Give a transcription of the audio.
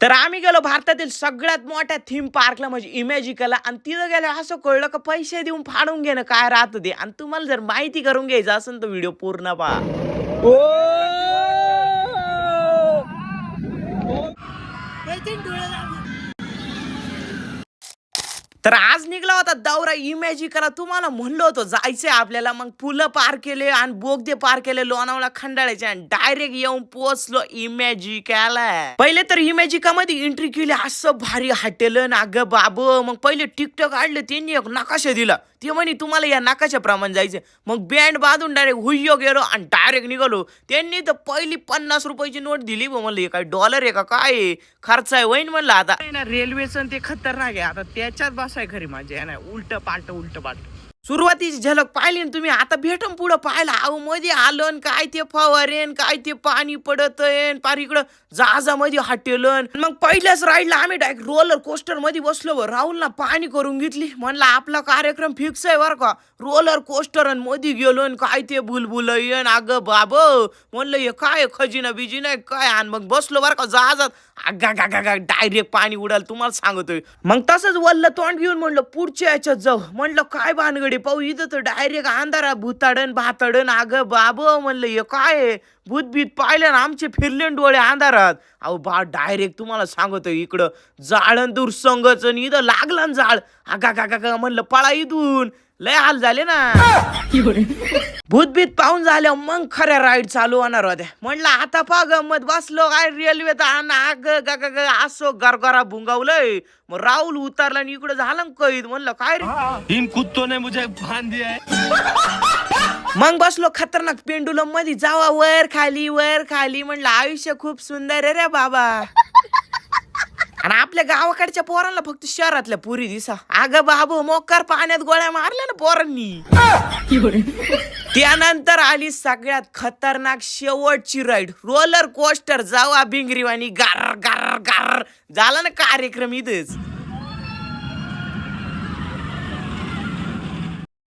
तर आम्ही गेलो भारतातील सगळ्यात मोठ्या थीम पार्कला म्हणजे इमॅजिकला आणि तिथं गेलो असं कळलं का पैसे देऊन फाडून घेणं काय राहतं ते. आणि तुम्हाला जर माहिती करून घ्यायचं असेल तर व्हिडिओ पूर्ण पहा. तर आज निघला होता दौरा इमॅजिकला तुम्हाला म्हणलो होतो जायचंय आपल्याला. मग पुलं पार केले आणि बोगदे पार केले लोणावळा खंडाळ्याचे आणि डायरेक्ट येऊन पोहोचलो इमॅजिकाला पहिले तर इमॅजिका मध्ये एंट्री केली असं भारी हॉटेल अगं बाब. मग पहिले टिकटॉक आडले त्यांनी एक नकाशा दिला. ते म्हणे तुम्हाला या नकाशाप्रमाणे जायचं मग बँड बांधून डायरेक्ट हुय्यो गेलो आणि डायरेक्ट निघालो. त्यांनी तर पहिली पन्नास रुपयाची नोट दिली म्हणलं काय डॉलर आहे का? काय खर्च आहे वैन म्हणलं आता. रेल्वेचं ते खतरनाक आहे. आता त्याच्यात बस आहे खरी माझी. आहे ना उलट पालट उलट पालट. सुरुवातीची झलक पाहिली ना तुम्ही आता भेटून पुढं पाहिलं. अहो मध्ये आलं काय ते फवारेन काय ते पाणी पडत पार इकडं जहाजामध्ये हटेलन मग पहिल्याच राईडला आम्ही डायरेक्ट रोलर कोस्टरमध्ये बसलो राहुल राहुलला पाणी करून घेतली. म्हणला आपला कार्यक्रम फिक्स आहे बरं का. रोलर कोस्टर आणि मध्ये गेलो काय ते भुलबुल येन अगं बाब. म्हणलं हे काय खजिना बिजिना काय? आणि मग बसलो बरं का जहाजात. अगा गा गा डायरेक्ट पाणी उडाल तुम्हाला सांगतोय. मग तसंच वल्ल तोंड घेऊन म्हणलं पुढच्या याच्यात जाऊ. म्हणलं काय भानगडी पाहू इथं तर डायरेक्ट अंधारा भूताडन भाताडन अगं बाब म्हणलं हे काय? भूतबीत भूत पाहिलं ना आमचे फिरले डोळे अंधारात. अहो बा डायरेक्ट तुम्हाला सांगतो इकडं. जाळण दूर संगच आणि इथं लागला न जाळ. आगा का गा म्हणलं पळा इथून. लय हाल झाले ना. भूतभीत पाहून झाल्या मग खऱ्या राईड चालू होणार होत्या. म्हणलं आता पा गंमत बसलो काय ग ग असो गरगरा भुंगावलंय. मग राहुल उतरला आणि इकडे झालं कैद. म्हणलं काय रे? इन कुत्तों ने मुझे बांध दिया है मग बसलो खतरनाक पेंडुलममध्ये जावा वर खाली वर खाली. म्हणलं आयुष्य खूप सुंदर आहे रे बाबा. आणि आपल्या गावाकडच्या पोरांना फक्त शहरातल्या पुरी दिसा. अगं बाबू मोकार पाण्यात गोळ्या मारल्या ना पोरांनी. त्यानंतर आली सगळ्यात खतरनाक शेवटची राईड रोलर कोस्टर जावा बिंगरीवाणी गार गार गार. झाला ना कार्यक्रम इथेच.